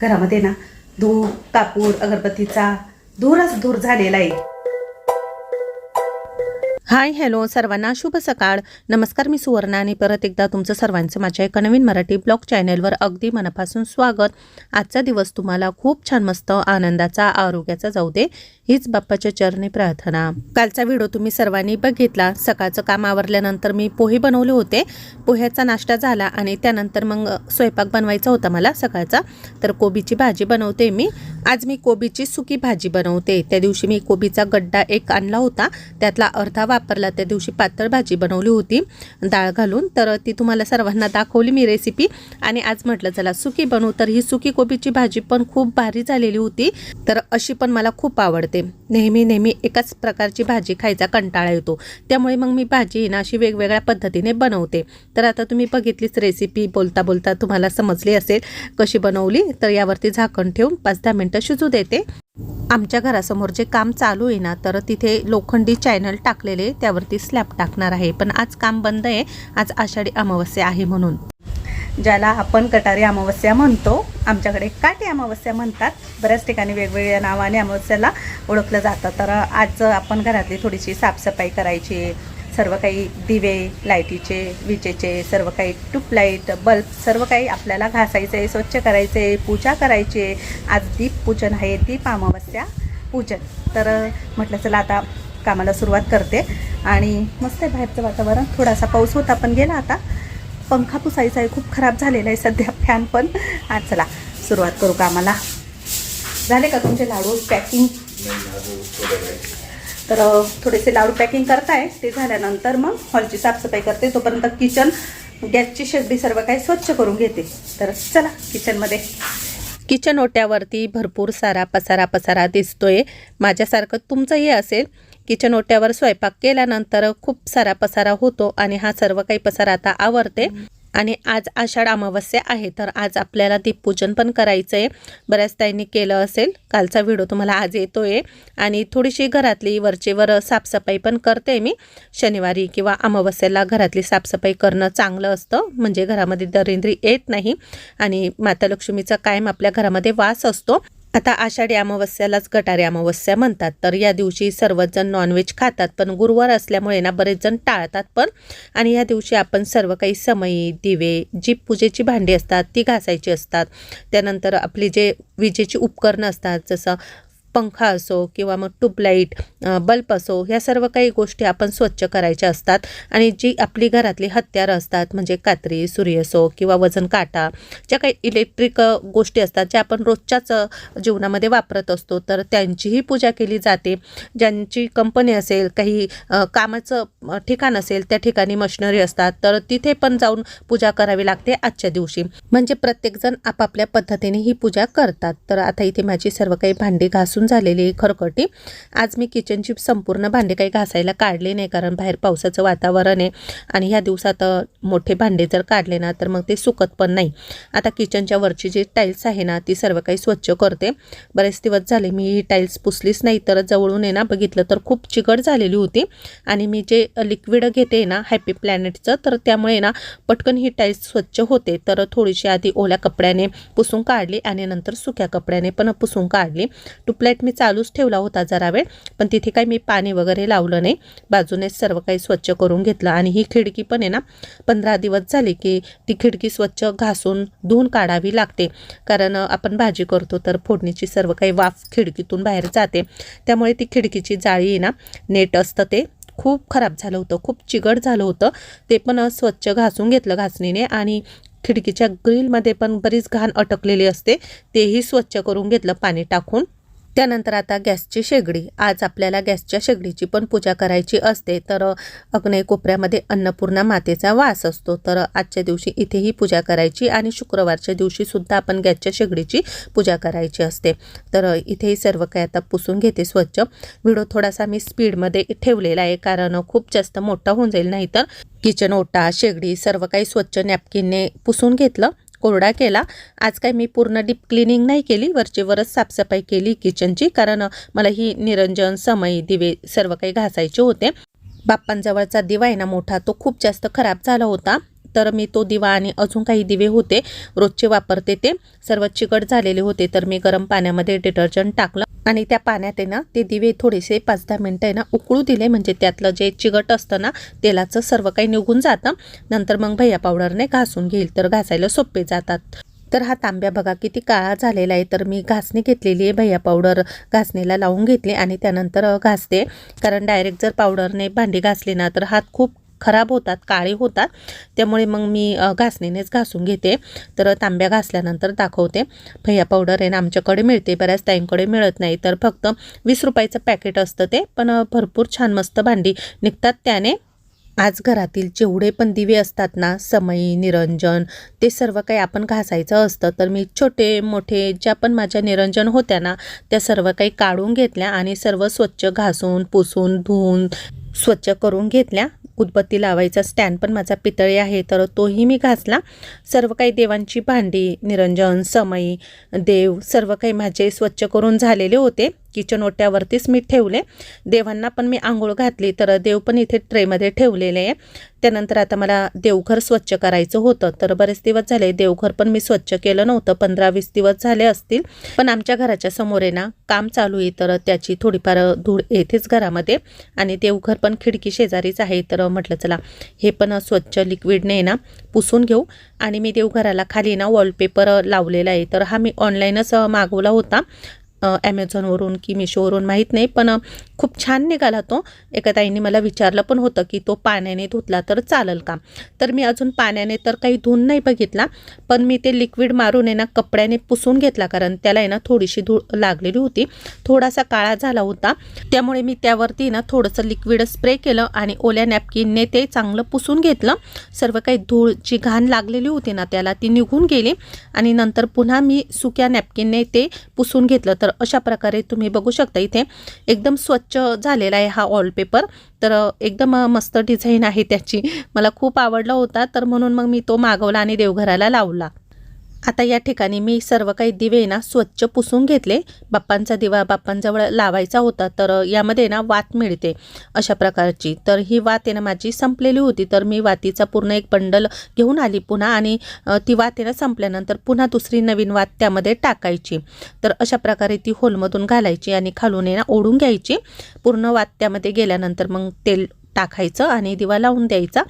घरामध्ये ना धूप कापूर अगरबत्तीचा धूरच धूर झालेला आहे. हाय हॅलो सर्वांना शुभ सकाळ. नमस्कार मी सुवर्णा आणि परत एकदा तुमचं सर्वांचं माझ्या एका नवीन मराठी ब्लॉग चॅनेलवर अगदी मनापासून स्वागत. आजचा दिवस तुम्हाला खूप छान मस्त आनंदाचा आरोग्याचा जाऊ दे हीच बाप्पाच्या चरणी प्रार्थना. कालचा व्हिडिओ तुम्ही सर्वांनी बघितला. सकाळचं काम आवरल्यानंतर मी पोहे बनवले होते. पोह्याचा नाश्ता झाला आणि त्यानंतर मग स्वयंपाक बनवायचा होता मला सकाळचा. तर कोबीची भाजी बनवते मी. आज मी कोबीची सुकी भाजी बनवते. त्या दिवशी मी कोबीचा गड्डा एक आणला होता. त्यातला अर्धा वापरला. त्या दिवशी पातळ भाजी बनवली होती. डाळ घालून. तर ती तुम्हाला सर्वांना दाखवली मी रेसिपी आणि आज म्हटलं चला सुकी बनवू. तर ही सुकी कोबीची भाजी पण खूप भारी झालेली होती. तर अशी पण मला खूप आवडते. नेहमी नेहमी एकाच प्रकारची भाजी खायचा कंटाळा येतो. त्यामुळे मग मी भाजी ना अशी वेगवेगळ्या पद्धतीने बनवते. तर आता तुम्ही बघितलीच रेसिपी बोलता बोलता तुम्हाला समजली असेल कशी बनवली. तर यावरती झाकण ठेवून पाच दहा मिनटं शिजू देते. आमच्या घरासमोर जे काम चालू आहे ना तर तिथे लोखंडी चॅनल टाकलेले त्यावरती स्लॅब टाकणार आहे. पण आज काम बंद आहे. आज आषाढी अमावस्या आहे म्हणून. ज्याला आपण कटारी अमावस्या म्हणतो आमच्याकडे काटी अमावस्या म्हणतात. बऱ्याच ठिकाणी वेगवेगळ्या नावाने अमावस्याला ओळखलं जातं. तर आज आपण घरातली थोडीशी साफसफाई करायची सर्व काही दिवे लाईटीचे विजेचे सर्व काही ट्यूबलाईट बल्ब सर्व काही आपल्याला घासायचं आहे स्वच्छ करायचं आहे पूजा करायची आहे. आज दीपपूजन आहे दीप अमावस्या पूजन. तर म्हटलं चला आता कामाला सुरुवात करते. आणि मस्त आहे बाहेरचं वातावरण. थोडासा पाऊस होता पण गेला आता. पंखा पुसायचा आहे खूप खराब झालेला आहे सध्या फॅन पण. आज चला सुरुवात करू कामाला. झाले का तुमचे लाडू? पॅकिंग? तर थोडेसे लाडू पॅकिंग करताय. ते झाल्यानंतर मग हॉलची साफसफाई करते. तोपर्यंत किचन गॅसची शेगडी सर्व काही स्वच्छ करून घेते. तर चला किचनमध्ये किचन ओट्यावरती भरपूर सारा पसारा पसारा दिसतोय. माझ्यासारखं तुमचंही असेल. किचन ओट्यावर स्वयंपाक केल्यानंतर खूप सारा पसारा होतो आणि हा सर्व काही पसारा आता आवरते. आणि आज आषाढ अमावस्या आहे तर आज आपल्याला दीपपूजन पण करायचं आहे बऱ्याच ताईंनी केलं असेल. कालचा व्हिडिओ तुम्हाला आज येतो आहे आणि थोडीशी घरातली वरचेवर साफसफाई पण करते मी. शनिवारी किंवा अमावस्याला घरातली साफसफाई करणं चांगलं असतं. म्हणजे घरामध्ये दरिंद्री येत नाही. आणि माता लक्ष्मीचा कायम आपल्या घरामध्ये वास असतो. आता आषाढी अमावस्यालाच गटारी अमावस्या म्हणतात. तर या दिवशी सर्वच जण नॉनव्हेज खातात पण गुरुवार असल्यामुळे ना बरेच जण टाळतात पण. आणि या दिवशी आपण सर्व काही समई दिवे जी पूजेची भांडी असतात ती घासायची असतात. त्यानंतर आपली जे विजेची उपकरणं असतात जसं पंखा असो किंवा मग ट्यूबलाईट बल्ब असो ह्या सर्व काही गोष्टी आपण स्वच्छ करायच्या असतात. आणि जी आपली घरातली हत्यारं असतात म्हणजे कात्री सुरी असो किंवा वजन काटा ज्या काही इलेक्ट्रिक गोष्टी असतात ज्या आपण रोजच्याच जीवनामध्ये वापरत असतो तर त्यांचीही पूजा केली जाते. ज्यांची कंपनी असेल काही कामाचं ठिकाण असेल त्या ठिकाणी मशिनरी असतात तर तिथे पण जाऊन पूजा करावी लागते आजच्या दिवशी. म्हणजे प्रत्येकजण आपापल्या पद्धतीने ही पूजा करतात. तर आता इथे माझी सर्व काही भांडी घासून झालेली आहे खरकटी आज मी किचनची संपूर्ण भांडे काही घासायला काढले नाही कारण बाहेर पावसाचं वातावरण आहे आणि ह्या दिवसात मोठे भांडे जर काढले ना तर मग ते सुकत पण नाही. आता किचनच्या वरची जी टाईल्स आहे ना ती सर्व काही स्वच्छ करते. बरेच दिवस झाले मी ही टाईल्स पुसलीच नाही तर जवळून आहे ना बघितलं तर खूप चिकट झालेली होती. आणि मी जे लिक्विड घेते ना हॅपी प्लॅनेटचं तर त्यामुळे ना पटकन ही टाईल्स स्वच्छ होते. तर थोडीशी आधी ओल्या कपड्याने पुसून काढली आणि नंतर सुक्या कपड्याने पण पुसून काढली. ट्यूबलाईट मी चालूच ठेवला होता जरा वेळ पण तिथे काही मी पाणी वगैरे लावलं नाही. बाजूने सर्व काही स्वच्छ करून घेतलं आणि ही खिडकी पण आहे ना पंधरा दिवस झाली की ती खिडकी स्वच्छ घासून धुवून काढावी लागते. कारण आपण भाजी करतो तर फोडणीची सर्व काही वाफ खिडकीतून बाहेर जाते. त्यामुळे ती खिडकीची जाळी आहे ना नेट असतं ते. खूप खराब झालं होतं खूप चिगट झालं होतं. ते पण स्वच्छ घासून घेतलं घासणीने आणि खिडकीच्या ग्रिलमध्ये पण बरीच घाण अटकलेली असते. तेही स्वच्छ करून घेतलं पाणी टाकून. त्यानंतर आता गॅसची शेगडी. आज आपल्याला गॅसच्या शेगडीची पण पूजा करायची असते तर अग्नेय कोपऱ्यामध्ये अन्नपूर्णा मातेचा वास असतो. तर आजच्या दिवशी इथेही पूजा करायची आणि शुक्रवारच्या दिवशी सुद्धा आपण गॅसच्या शेगडीची पूजा करायची असते. तर इथेही सर्व काही आता पुसून घेते स्वच्छ. व्हिडिओ थोडासा मी स्पीडमध्ये ठेवलेला आहे कारण खूप जास्त मोठा होऊन जाईल नाही तर किचन ओटा शेगडी सर्व काही स्वच्छ नॅपकिनने पुसून घेतलं. कोरडा केला. आज काय मी पूर्ण डीप क्लिनिंग नाही केली वरची वरच साफसफाई केली किचनची कारण मला ही निरंजन समई दिवे सर्व काही घासायचे होते. बाप्पांजवळचा दिवा आहे ना मोठा तो खूप जास्त खराब झाला होता. तर मी तो दिवा आणि अजून काही दिवे होते रोजचे वापरते ते. सर्व चिकट झालेले होते तर मी गरम पाण्यामध्ये डिटर्जंट टाकलं. आणि त्या पाण्यात आहे ना ते दिवे थोडेसे पाच दहा मिनटं आहे ना उकळू दिले. म्हणजे त्यातलं जे चिकट असतं ना तेलाचं सर्व काही निघून जातं. नंतर मग भैया पावडरने घासून घेईल तर घासायला सोपे जातात. तर हा तांब्या बघा किती काळा झालेला आहे. तर मी घासणी घेतलेली आहे भैया पावडर. घासणीला लावून घेतली आणि त्यानंतर घासते. कारण डायरेक्ट जर पावडरने भांडी घासली ना तर हात खूप खराब होतात काळे होतात. त्यामुळे मग मी घासणीनेच घासून घेते. तर तांब्या घासल्यानंतर दाखवते. भैया पावडर आहे ना आमच्याकडे मिळते. बऱ्याच ताईंकडे मिळत नाही. तर फक्त वीस रुपयाचं पॅकेट असतं ते. पण भरपूर छान मस्त भांडी निघतात त्याने. आज घरातील जेवढे पण दिवे असतात ना समई निरंजन ते सर्व काही आपण घासायचं असतं. तर मी छोटे मोठे ज्या पण माझ्या निरंजन होत्या ना त्या सर्व काही काढून घेतल्या आणि सर्व स्वच्छ घासून पुसून धुवून स्वच्छ करून घेतल्या. उदबत्ती लावायचा स्टँड पण माझा पितळी आहे तर तोही मी घासला. सर्व काही देवांची भांडी निरंजन समई देव सर्व काही माझे स्वच्छ करून झालेले होते. किचन ओट्यावरतीच मी ठेवले. देवांना पण मी आंघोळ घातली तर देव पण इथे ट्रेमध्ये ठेवलेले आहे. त्यानंतर आता मला देवघर स्वच्छ करायचं होतं तर बरेच दिवस झाले देवघर पण मी स्वच्छ केलं नव्हतं. पंधरा वीस दिवस झाले असतील. पण आमच्या घराच्या समोर आहे ना काम चालू आहे तर त्याची थोडीफार धूळ येतेच घरामध्ये. आणि देवघर पण खिडकी शेजारीच आहे तर म्हटलं चला हे पण स्वच्छ लिक्विडने ना पुसून घेऊ. आणि मी देवघराला खाली ना वॉलपेपर लावलेला आहे तर हा मी ऑनलाईनच मागवला होता. ॲमेझॉनवरून की मिशोवरून माहीत नाही पण खूप छान निघाला तो. एका ताईंनी मला विचारलं पण होतं की तो पाण्याने धुतला तर चालेल का? तर मी अजून पाण्याने तर काही धुवून नाही बघितला पण मी ते लिक्विड मारून आहे ना कपड्याने पुसून घेतला कारण त्याला आहे ना थोडीशी धूळ लागलेली होती. थोडासा काळा झाला होता. त्यामुळे मी त्यावरती ना थोडंसं लिक्विड स्प्रे केलं आणि ओल्या नॅपकिनने ते चांगलं पुसून घेतलं. सर्व काही धूळ जी घाण लागलेली होती ना त्याला ती निघून गेली. आणि नंतर पुन्हा मी सुक्या नॅपकिनने ते पुसून घेतलं. तर अशा प्रकारे तुम्ही बघू शकता इथे. एकदम स्वच्छ झालेला आहे हा वॉलपेपर तर एकदम मस्त डिझाईन आहे त्याची. मला खूप आवडला होता तर म्हणून मग मी तो मागवला आणि देवघराला लावला. आता या ठिकाणी मी सर्व काही दिवे ना स्वच्छ पुसून घेतले. बाप्पांचा दिवा बाप्पांजवळ लावायचा होता तर यामध्ये ना वात मिळते अशा प्रकारची. तर ही वात आहे ना माझी संपलेली होती तर मी वातीचा पूर्ण एक बंडल घेऊन आली पुन्हा आणि ती वात आहे ना संपल्यानंतर पुन्हा दुसरी नवीन वात त्यामध्ये टाकायची. तर अशा प्रकारे ती होलमधून घालायची आणि खालून आहे ना ओढून घ्यायची. पूर्ण वात त्यामध्ये गेल्यानंतर मग तेल टाकायचं आणि दिवा लावून द्यायचा.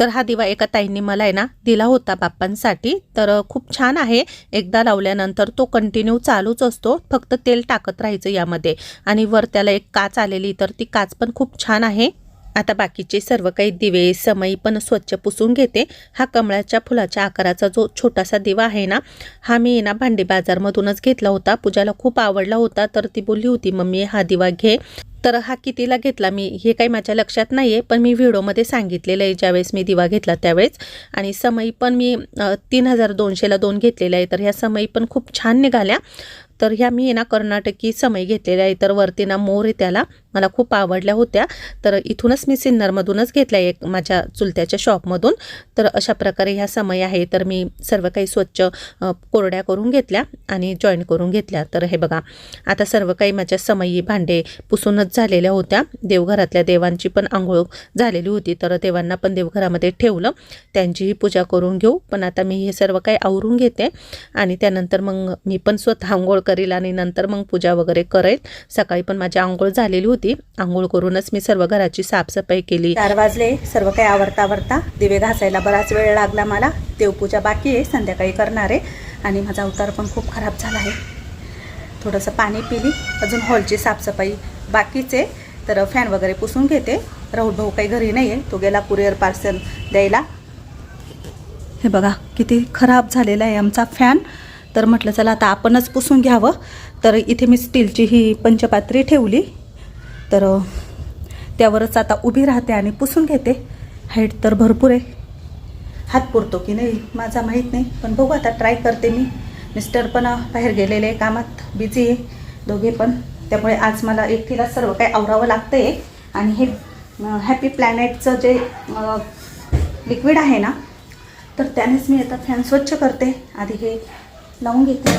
तर हा दिवा एका ताईंनी मला आहे ना दिला होता बाप्पांसाठी. तर खूप छान आहे. एकदा लावल्यानंतर तो कंटिन्यू चालूच असतो. फक्त तेल टाकत राहायचं यामध्ये. आणि वर त्याला एक काच आलेली तर ती काच पण खूप छान आहे. आता बाकीचे सर्व काही दिवे समई पण स्वच्छ पुसून घेते. हा कमळाच्या फुलाच्या आकाराचा जो छोटासा दिवा आहे ना हा मी ना भांडी बाजारमधूनच घेतला होता. पूजाला खूप आवडला होता तर ती बोलली होती मम्मी हा दिवा घे. तर हा कितीला घेतला? मी हे काही माझ्या लक्षात नाही आहे पण मी व्हिडिओमध्ये सांगितलेलं आहे. ज्यावेळेस मी दिवा घेतला त्यावेळेस. आणि समई पण मी तीन हजार दोनशेला दोन घेतलेल्या आहे तर ह्या समई पण खूप छान निघाल्या. तर ह्या मी ना कर्नाटकी समई घेतलेल्या आहे तर वरती ना मोर आहे त्याला. मला खूप आवडल्या होत्या. तर इथूनच मी सिन्नरमधूनच घेतल्या एक माझ्या चुलत्याच्या शॉपमधून. तर अशा प्रकारे ह्या समय आहे तर मी सर्व काही स्वच्छ कोरड्या करून घेतल्या आणि जॉईन करून घेतल्या. तर हे बघा आता सर्व काही माझ्या समयी भांडे पुसूनच झालेल्या होत्या. देवघरातल्या देवांची पण आंघोळ झालेली होती तर देवांना पण देवघरामध्ये ठेवलं. त्यांचीही पूजा करून घेऊ. पण आता मी हे सर्व काही आवरून घेते आणि त्यानंतर मग मी पण स्वतः आंघोळ करील आणि नंतर मग पूजा वगैरे करेल. सकाळी पण माझी आंघोळ झालेली होती. आंघोळ करूनच मी सर्व घराची साफसफाई केली. चार वाजले. सर्व काही आवरता आवरता दिवे घासायला बराच वेळ लागला मला. देवपूजा बाकी आहे. संध्याकाळी करणार आहे. आणि माझा अवतार पण खूप खराब झाला आहे. थोडंसं पाणी पिली. अजून हॉलची साफसफाई बाकीच आहे. तर फॅन वगैरे पुसून घेते. राहुल भाऊ काही घरी नाही आहे तो गेला कुरिअर पार्सल द्यायला. हे बघा किती खराब झालेला आहे आमचा फॅन. तर म्हटलं चला आता आपणच पुसून घ्यावं. तर इथे मी स्टीलची ही पंचपात्री ठेवली. तर त्यावरच आता उभी राहते आणि पुसून घेते. हाईट तर भरपूर आहे. हात पुरतो की नाही माझा माहीत नाही पण बघू आता ट्राय करते मी. मिस्टर पण बाहेर गेलेले आहे कामात बिझी आहे दोघे पण. त्यामुळे आज मला एकटीला सर्व काही आवरावं लागतं आहे आणि हे हॅपी प्लॅनेटचं जे लिक्विड आहे ना तर त्यानेच मी आता फॅन स्वच्छ करते. आधी हे लावून घेते.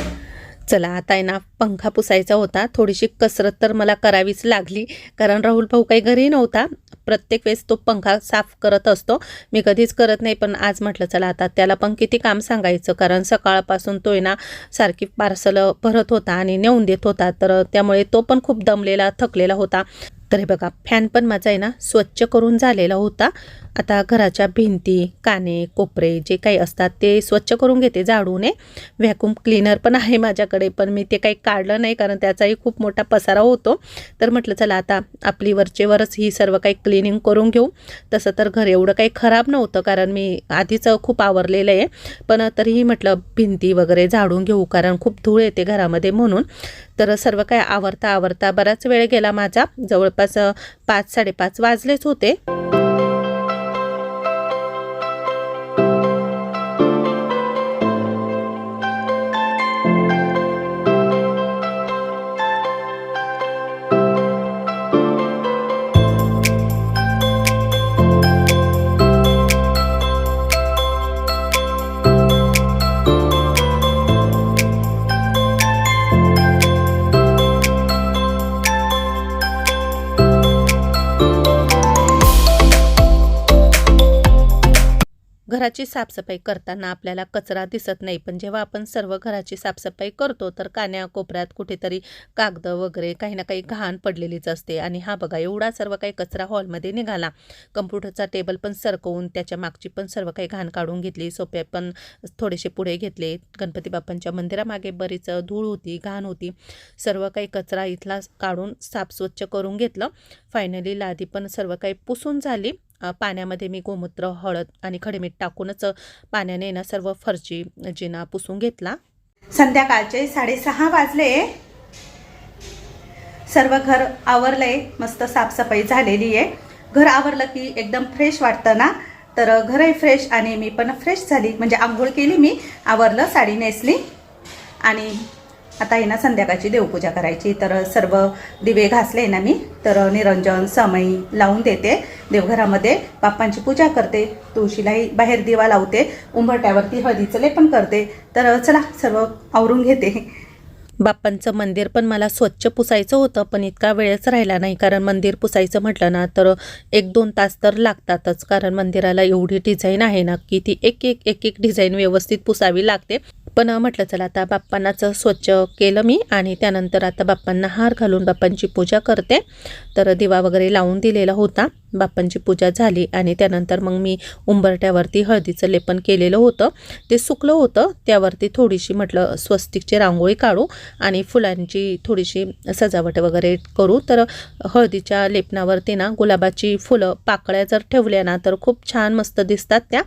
चला आता आहे ना पंखा पुसायचा होता. थोडीशी कसरत तर मला करावीच लागली. कारण राहुल भाऊ काही घरी नव्हता. प्रत्येक वेळेस तो पंखा साफ करत असतो. मी कधीच करत नाही पण आज म्हटलं चला आता त्याला पण किती काम सांगायचं. कारण सकाळपासून तो आहे ना सारखी पार्सल भरत होता आणि नेऊन देत होता. तर त्यामुळे तो पण खूप दमलेला थकलेला होता. तर हे बघा फॅन पण माझा आहे ना स्वच्छ करून झालेला होता. आता घराच्या भिंती काने कोपरे जे काही असतात ते स्वच्छ करून घेते झाडूने. व्हॅक्यूम क्लीनर पण आहे माझ्याकडे पण मी ते काही काढलं नाही कारण त्याचाही खूप मोठा पसारा होतो. तर म्हटलं चला आता आपली वरचेवरच ही सर्व काही क्लिनिंग करून घेऊ. तसं तर घर एवढं काही खराब नव्हतं कारण मी आधीच खूप आवरलेलं आहे. पण तरीही म्हटलं भिंती वगैरे झाडून घेऊ कारण खूप धूळ येते घरामध्ये म्हणून. तर सर्व काही आवरता आवरता बराच वेळ गेला माझा. जवळपास पाच साडेपाच वाजलेच होते. घराची साफसफाई करताना आपल्याला कचरा दिसत नाही. पण जेव्हा आपण सर्व घराची साफसफाई करतो तर कान्या कोपऱ्यात कुठेतरी कागद वगैरे काही ना काही घाण पडलेलीच असते. आणि हा बघा एवढा सर्व काही कचरा हॉलमध्ये निघाला. कम्प्युटरचा टेबल पण सरकवून त्याच्या मागची पण सर्व काही घाण काढून घेतली. सोप्या पण थोडेसे पुढे घेतले. गणपती बाप्पांच्या मंदिरामागे बरीच धूळ होती घाण होती. सर्व काही कचरा इथला काढून साफ स्वच्छ करून घेतलं. फायनली लादी पण सर्व काही पुसून झाली. पाण्यामध्ये मी गोमूत्र हळद आणि खडेमीठ टाकूनच पाण्याने ना सर्व फरची जिना पुसून घेतला. संध्याकाळचे साडेसहा वाजले. सर्व घर आवरलंय मस्त साफसफाई झालेली आहे. घर आवरलं की एकदम फ्रेश वाटतं ना? तर घरही फ्रेश आणि मी पण फ्रेश झाली. म्हणजे आंघोळ केली मी आवरलं साडी नेसली. आणि आता आहे ना संध्याकाळची देवपूजा करायची. तर सर्व दिवे घासले ना मी तर निरंजन समई लावून देते. देवघरामध्ये बाप्पांची पूजा करते. तुळशीलाही बाहेर दिवा लावते. उंबरट्यावरती हळदीचं लेपन करते. तर चला सर्व आवरून घेते. बाप्पांचं मंदिर पण मला स्वच्छ पुसायचं होतं पण इतका वेळच राहिला नाही. कारण मंदिर पुसायचं म्हटलं ना तर एक दोन तास तर लागतातच. कारण मंदिराला एवढी डिझाईन आहे ना की ती एक एक एक एक डिझाईन व्यवस्थित पुसावी लागते. पण म्हटलं चला आता बाप्पांनाच स्वच्छ केलं मी आणि त्यानंतर आता बाप्पांना हार घालून बाप्पांची पूजा करते. तर दिवा वगैरे लावून दिलेला होता. बाप्पांची पूजा झाली आणि त्यानंतर मग मी उंबरट्यावरती हळदीचं लेपन केलेलं होतं. ते सुकलं होतं. त्यावरती थोडीशी म्हटलं स्वस्तिकची रांगोळी काढू आणि फुलांची थोडीशी सजावट वगैरे करू. तर हळदीच्या लेपनावरती ना गुलाबाची फुलं पाकळ्या जर ठेवल्या ना तर खूप छान मस्त दिसतात त्या.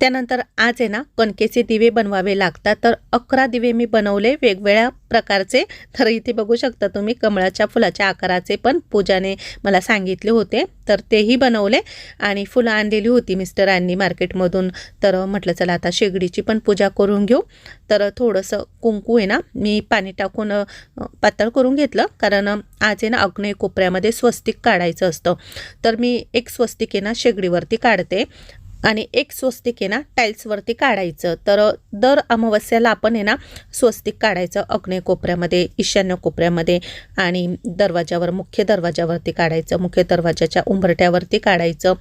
त्यानंतर आज आहे ना कणकेचे दिवे बनवावे लागतात. तर अकरा दिवे मी बनवले वेगवेगळ्या प्रकारचे. तर इथे बघू शकता तुम्ही कमळाच्या फुलाच्या आकाराचे पण पूजाने मला सांगितले होते. तर तेही बनवले आणि फुलं आणलेली होती मिस्टरांनी मार्केटमधून. तर म्हटलं चला आता शेगडीची पण पूजा करून घेऊ. तर थोडंसं कुंकू आहे ना मी पाणी टाकून पातळ करून घेतलं. कारण आज आहे ना अग्नय कोपऱ्यामध्ये स्वस्तिक काढायचं असतं. तर मी एक स्वस्तिक आहे ना शेगडीवरती काढते. आणि एक स्वस्तिक आहे ना टाईल्सवरती काढायचं. तर दर अमावस्याला आपण आहे ना स्वस्तिक काढायचं अग्नेय कोपऱ्यामध्ये ईशान्य कोपऱ्यामध्ये आणि दरवाजावर मुख्य दरवाजावरती काढायचं मुख्य दरवाजाच्या उंबरट्यावरती काढायचं.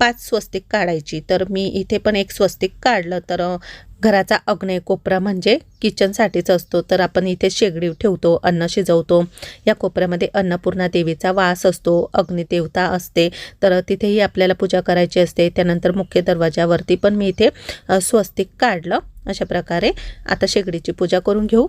पाच स्वस्तिक काढायची. तर मी इथे पण एक स्वस्तिक काढलं. तर घराचा अग्नेय कोपरा म्हणजे किचनसाठीच असतो. तर आपण इथे शेगडी ठेवतो अन्न शिजवतो. या कोपऱ्यामध्ये अन्नपूर्णा देवीचा वास असतो अग्निदेवता असते. तर तिथेही आपल्याला पूजा करायची असते. त्यानंतर मुख्य दरवाजावरती पण मी इथे स्वस्तिक काढलं. अशा प्रकारे आता शेगडीची पूजा करून घेऊ.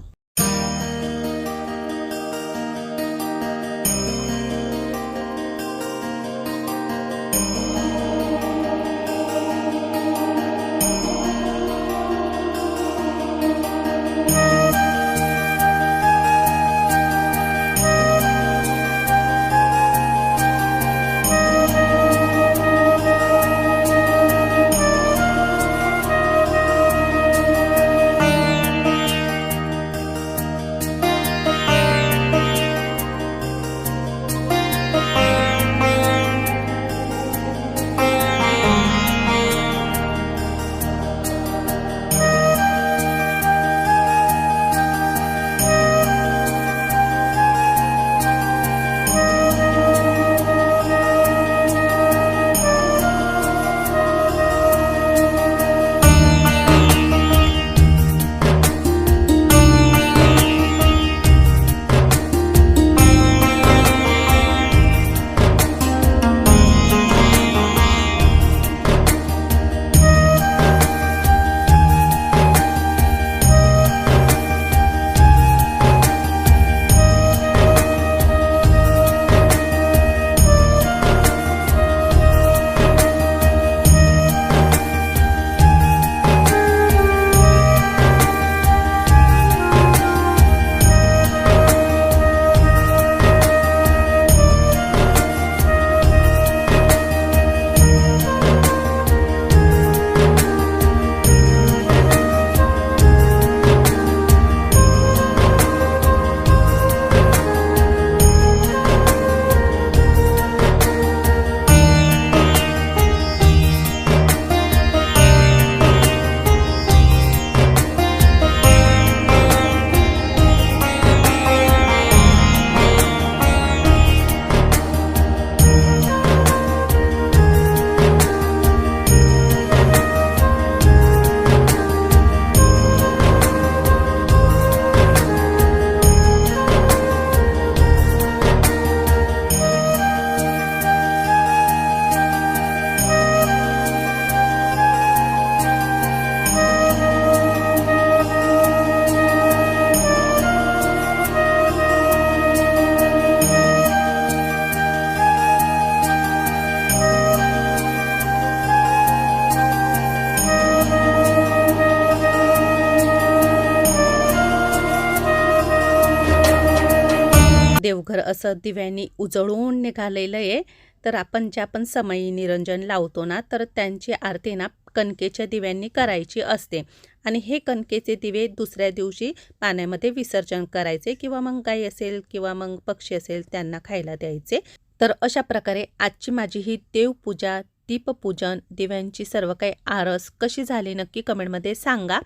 असं दिव्यांनी उजळून निघालेलं आहे. तर आपण ज्या पण समयी निरंजन लावतो ना तर त्यांची आरती ना कणकेच्या दिव्यांनी करायची असते. आणि हे कणकेचे दिवे दुसऱ्या दिवशी पाण्यामध्ये विसर्जन करायचे किंवा मग गाई असेल किंवा मग पक्षी असेल त्यांना खायला द्यायचे. तर अशा प्रकारे आजची माझी ही देवपूजा दीपपूजन दिव्यांची सर्व काही आरस कशी झाली नक्की कमेंटमध्ये सांगा.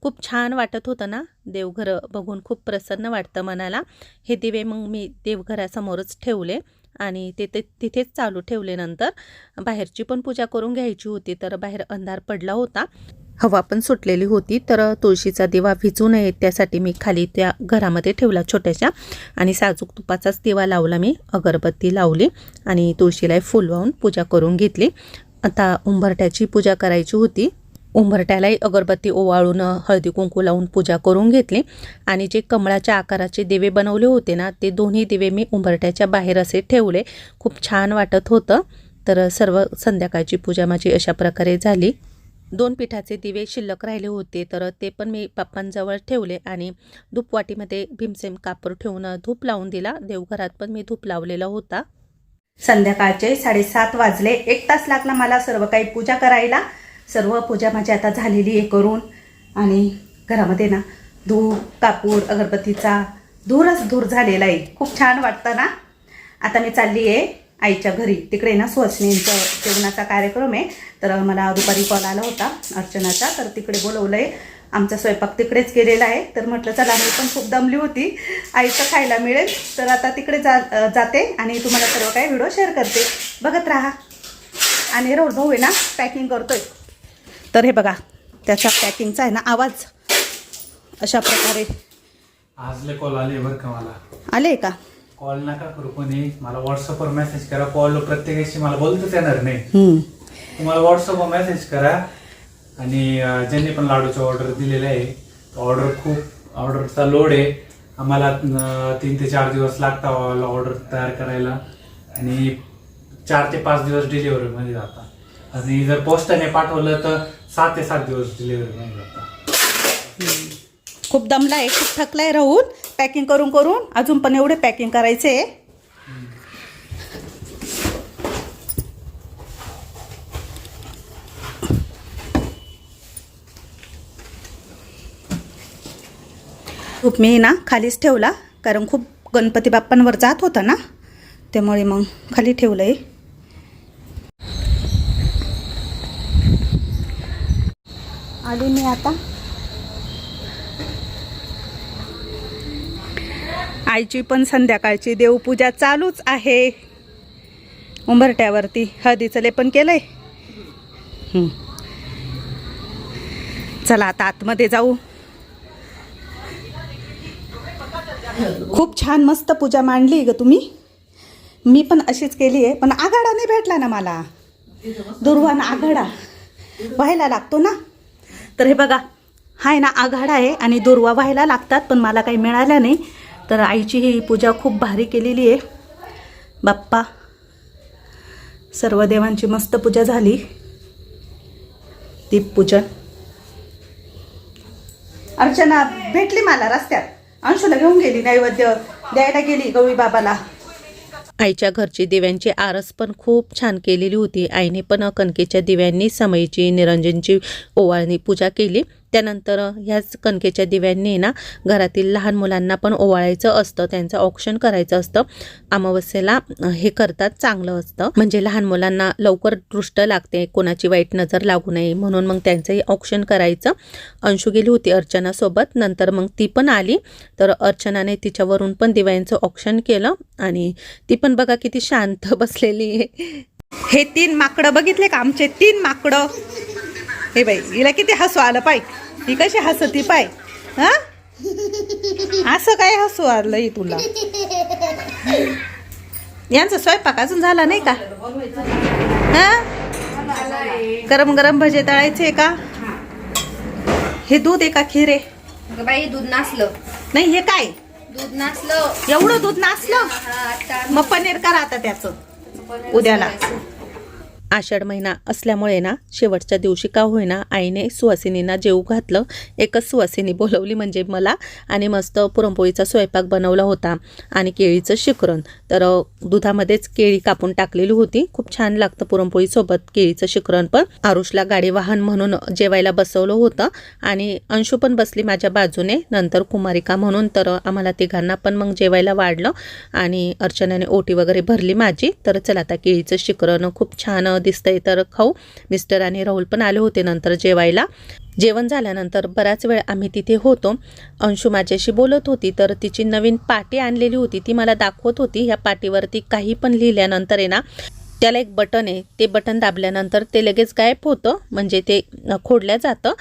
खूप छान वाटत होतं ना देवघर बघून खूप प्रसन्न वाटतं मनाला. हे दिवे मग मी देवघरासमोरच ठेवले आणि ते ते तिथेच चालू ठेवले नंतर. बाहेरची पण पूजा करून घ्यायची होती तर बाहेर अंधार पडला होता. हवा पण सुटलेली होती तर तुळशीचा दिवा भिजू नये त्यासाठी मी खाली त्या घरामध्ये ठेवला छोट्याशा आणि साजूक तुपाचाच दिवा लावला मी अगरबत्ती लावली आणि तुळशीला फुल वाहून पूजा करून घेतली. आता उंबरट्याची पूजा करायची होती. उंबरट्यालाही अगरबत्ती ओवाळून हळदी कुंकू लावून पूजा करून घेतली आणि जे कमळाच्या आकाराचे दिवे बनवले होते ना ते दोन्ही दिवे मी उंबरट्याच्या बाहेर असे ठेवले. खूप छान वाटत होतं. तर सर्व संध्याकाळची पूजा माझी अशा प्रकारे झाली. दोन पिठाचे दिवे शिल्लक राहिले होते तर ते पण मी पप्पांजवळ ठेवले आणि धूपवाटीमध्ये भीमसेम कापूर ठेवून धूप लावून दिला. देवघरात पण मी धूप लावलेला होता. संध्याकाळचे साडेसात वाजले. एक तास लागला मला सर्व काही पूजा करायला. सर्व पूजा माझी आता झालेली आहे करून. आणि घरामध्ये ना धूप कापूर अगरबत्तीचा धूरच धूर झालेला आहे. खूप छान वाटतं ना? आता मी चालली आहे आईच्या घरी. तिकडे ना सुहसनींचं जेवणाचा कार्यक्रम आहे. तर मला दुपारी कॉल आला होता अर्चनाचा. तर तिकडे बोलवलं आहे आमचा स्वयंपाक तिकडेच केलेला आहे. तर म्हटलं चला मी पण खूप दमली होती. आईचं खायला मिळेल. तर आता तिकडे जा जाते आणि तुम्हाला सर्व काही व्हिडिओ शेअर करते. बघत राहा. आणि रोड भाऊ आहे ना पॅकिंग करतोय. तर हे बघा त्याचा पॅकिंगचा आहे ना आवाज. अशा प्रकारे. आज लय कॉल आले बरं का मला? आले का? कॉल नका करू कोणी. मला व्हॉट्सअपवर मेसेज करा. कॉल प्रत्येकाशी मला बोलतच येणार नाही. तुम्हाला व्हॉट्सअपवर मेसेज करा. आणि ज्यांनी पण लाडूची ऑर्डर दिलेलं आहे ऑर्डर खूप ऑर्डरचा लोड आहे. आम्हाला तीन ते चार दिवस लागतात हो, ऑर्डर तयार करायला. आणि चार ते पाच दिवस डिलिव्हरीमध्ये जातात. आणि जर पोस्टाने पाठवलं तर सात ते सात दिवस डिलिव्हरीमध्ये जातात. खूप दमला आहे खूप थकलाय राहून पॅकिंग करून करून अजून पण एवढे पॅकिंग करायचे धूप मी ना खालीच ठेवला कारण खूप गणपती बाप्पांवर जात होता ना त्यामुळे मग खाली ठेवलं आहे आली मी आता. आईची पण संध्याकाळची देवपूजा चालूच आहे. उंबरट्यावरती हळदीचं लेपन केलंय. चला आता आतमध्ये जाऊ. खूप छान मस्त पूजा मांडली ग तुम्ही. मी पण अशीच केली आहे पण आघाडा नाही भेटला ना मला. दुर्वान आघाडा. व्हायला लागतो ना. तर हे बघा हाय ना आघाडा आहे आणि दुर्वा व्हायला लागतात पण मला काही मिळाल्या नाही. तर आईची ही पूजा खूप भारी केलेली आहे. बाप्पा सर्व देवांची मस्त पूजा झाली. दीपपूजन. अर्चना भेटली मला रस्त्यात. अंशूला घेऊन गेली नैवेद्य द्यायला गेली गवळी बाबाला. आईच्या घरची दिव्यांची आरस पण खूप छान केलेली होती. आईने पण कणकेच्या दिव्यांनी समईची निरंजनची ओवाळणी पूजा केली. त्यानंतर ह्याच कणकेच्या दिव्यांनी ना घरातील लहान मुलांना पण ओवाळायचं असतं त्यांचं ऑप्शन करायचं असतं. अमावस्येला हे करतात चांगलं असतं. म्हणजे लहान मुलांना लवकर दृष्ट लागते कोणाची वाईट नजर लागू नये म्हणून मग त्यांचंही ऑप्शन करायचं. अंशू गेली होती अर्चनासोबत नंतर मग ती पण आली. तर अर्चनाने तिच्यावरून पण दिव्यांचं ऑप्शन केलं आणि ती पण बघा किती शांत बसलेली आहे. हे तीन माकडं बघितले का आमचे? तीन माकडं. हे बाई हिला किती हसू आलं पाय. ही कशी हसती पाय. हा? असं काय हसू आलंय तुला? यांचा स्वयंपाक अजून झाला नाही का? हा? गरम गरम भजे तळायचे का? हे दूध आहे का खीर? आहे अगं बाई दूध नासलं. नाही हे काय? दूध नासलं. एवढं दूध नासलं? हा, आता मग पनीर करा आता त्याचं. उद्याला. करायचं. आषाढ महिना असल्यामुळे ना शेवटच्या दिवशी का होईना आईने सुवासिनींना जेऊ घातलं. एकच सुवासिनी बोलवली म्हणजे मला आणि मस्त पुरणपोळीचा स्वयंपाक बनवला होता आणि केळीचं शिकरण. तर दुधामध्येच केळी कापून टाकलेली होती. खूप छान लागतं पुरणपोळीसोबत केळीचं शिकरण पण. आरुषला गाडी वाहन म्हणून जेवायला बसवलं होतं आणि अंशू पण बसली माझ्या बाजूने नंतर कुमारिका म्हणून. तर आम्हाला तिघांना पण मग जेवायला वाढलं आणि अर्चनाने ओटी वगैरे भरली माझी. तर चला आता केळीचं शिकरण खूप छान दिसतंय तर खाऊ. मिस्टर आणि राहुल पण आले होते नंतर जेवायला. जेवण झाल्यानंतर बराच वेळ आम्ही तिथे होतो. अंशू माझ्याशी बोलत होती तर तिची नवीन पाटी आणलेली होती ती मला दाखवत होती. ह्या पाटीवरती काही पण लिहिल्यानंतर आहे ना त्याला एक बटन आहे. ते बटन दाबल्यानंतर ते लगेच गायब होतं. म्हणजे ते खोडल्या जातं.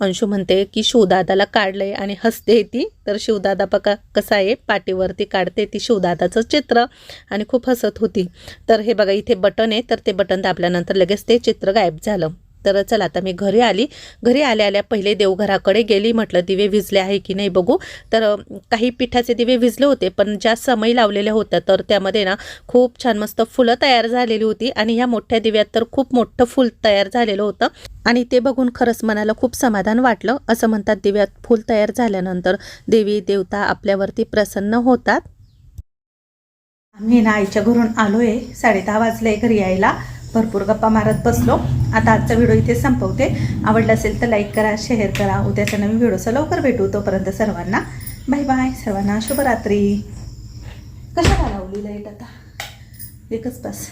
अंशू म्हणते की शिवदादाला आहे आणि हसते ती. तर शिवदादा बघा कसा आहे. पाठीवरती काढते ती शिवदादाचं चित्र आणि खूप हसत होती. तर हे बघा इथे बटन आहे. तर ते बटन दाबल्यानंतर लगेच ते चित्र गायब झालं. तर चला आता मी घरी आली. घरी आल्या आल्या पहिले देवघराकडे गेली म्हटलं दिवे विजले आहे की नाही बघू. तर काही पिठाचे दिवे विजले होते पण ज्या समय लावलेल्या होत्या तर त्यामध्ये ना खूप छान मस्त फुलं तयार झालेली होती आणि ह्या मोठ्या दिव्यात तर खूप मोठं फुल तयार झालेलं होतं. आणि ते बघून खरंच मनाला खूप समाधान वाटलं. असं म्हणतात दिव्यात फुल तयार झाल्यानंतर देवी देवता आपल्यावरती प्रसन्न होतात. आम्ही ना आईच्या घरून आलोय साडे दहा वाजले घरी यायला. भरपूर गप्पा मारत बसलो. आता आजचा व्हिडिओ इथे संपवते. आवडला असेल तर लाईक करा शेअर करा. उद्याच्या नवीन व्हिडिओचा लवकर भेटू. तोपर्यंत सर्वांना बाय बाय सर्वांना शुभरात्री. कशाला लावली लाइट आता? एकच बस.